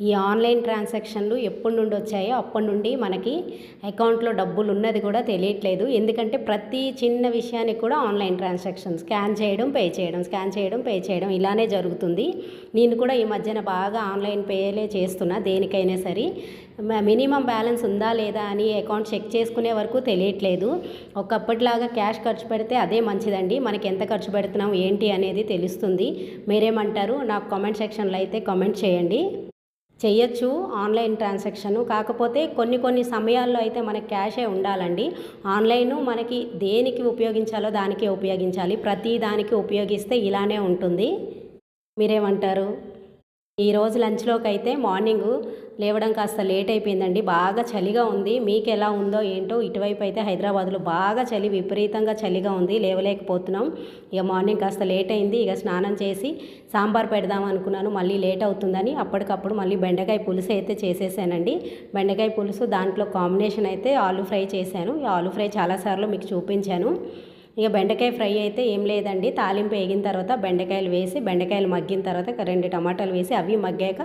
ఈ ఆన్లైన్ ట్రాన్సాక్షన్లు ఎప్పటి నుండి వచ్చాయో అప్పటి నుండి మనకి అకౌంట్లో డబ్బులు ఉన్నది కూడా తెలియట్లేదు. ఎందుకంటే ప్రతి చిన్న విషయానికి కూడా ఆన్లైన్ ట్రాన్సాక్షన్ స్కాన్ చేయడం పే చేయడం స్కాన్ చేయడం పే చేయడం ఇలానే జరుగుతుంది. నేను కూడా ఈ మధ్యన బాగా ఆన్లైన్ పేలే చేస్తున్నా దేనికైనా సరే. మినిమం బ్యాలెన్స్ ఉందా లేదా అని అకౌంట్ చెక్ చేసుకునే వరకు తెలియట్లేదు. ఒకప్పటిలాగా క్యాష్ ఖర్చు పెడితే అదే మంచిదండి. మనకి ఎంత ఖర్చు పెడుతున్నాం ఏంటి అనేది తెలుస్తుంది. మీరేమంటారు? నాకు కామెంట్ సెక్షన్లో అయితే కామెంట్ చేయండి. చేయొచ్చు ఆన్లైన్ ట్రాన్సాక్షన్. కాకపోతే కొన్ని కొన్ని సమయాల్లో అయితే మనకి క్యాషే ఉండాలండి. ఆన్లైన్ మనకి దేనికి ఉపయోగించాలో దానికే ఉపయోగించాలి. ప్రతి దానికి ఉపయోగిస్తే ఇలానే ఉంటుంది. మీరేమంటారు? ఈరోజు లంచ్లోకి అయితే మార్నింగ్ లేవడం కాస్త లేట్ అయిపోయిందండి బాగా చలిగా ఉంది. మీకు ఎలా ఉందో ఏంటో ఇటువైపు అయితే హైదరాబాద్లో బాగా చలి విపరీతంగా చలిగా ఉంది. లేవలేకపోతున్నాం. ఇక మార్నింగ్ కాస్త లేట్ అయింది ఇక స్నానం చేసి సాంబార్ పెడదాం అనుకున్నాను మళ్ళీ లేట్ అవుతుందని అప్పటికప్పుడు మళ్ళీ బెండకాయ పులుసు అయితే చేసేసానండి. బెండకాయ పులుసు దాంట్లో కాంబినేషన్ అయితే ఆలు ఫ్రై చేశాను. ఈ ఆలు ఫ్రై చాలాసార్లు మీకు చూపించాను. ఇక బెండకాయ ఫ్రై అయితే ఏం లేదండి. తాలింపు వేగిన తర్వాత బెండకాయలు వేసి బెండకాయలు మగ్గిన తర్వాత రెండు టమాటాలు వేసి అవి మగ్గాక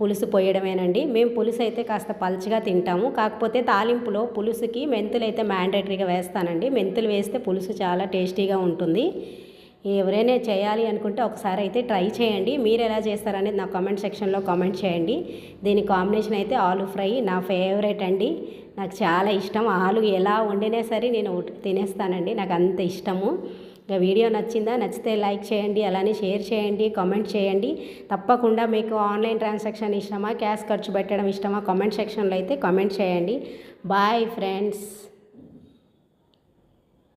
పులుసు పోయడమేనండి. మేము పులుసు అయితే కాస్త పలుచగా తింటాము. కాకపోతే తాలింపులో పులుసుకి మెంతులు అయితే మ్యాండేటరీగా వేస్తానండి. మెంతులు వేస్తే పులుసు చాలా టేస్టీగా ఉంటుంది. ఎవరైనా చేయాలి అనుకుంటే ఒకసారి అయితే ట్రై చేయండి. మీరు ఎలా చేస్తారనేది నా కామెంట్ సెక్షన్లో కామెంట్ చేయండి. దీని కాంబినేషన్ అయితే ఆలు ఫ్రై నా ఫేవరెట్ అండి. నాకు చాలా ఇష్టం. ఆలు ఎలా వండినా సరే నేను తినేస్తానండి. నాకు అంత ఇష్టము. ఇంకా వీడియో నచ్చిందా? నచ్చితే లైక్ చేయండి. అలానే షేర్ చేయండి. కామెంట్ చేయండి. తప్పకుండా మీకు ఆన్లైన్ ట్రాన్సాక్షన్ ఇష్టమా? క్యాష్ ఖర్చు పెట్టడం ఇష్టమా? కామెంట్ సెక్షన్లో అయితే కామెంట్ చేయండి. Bye friends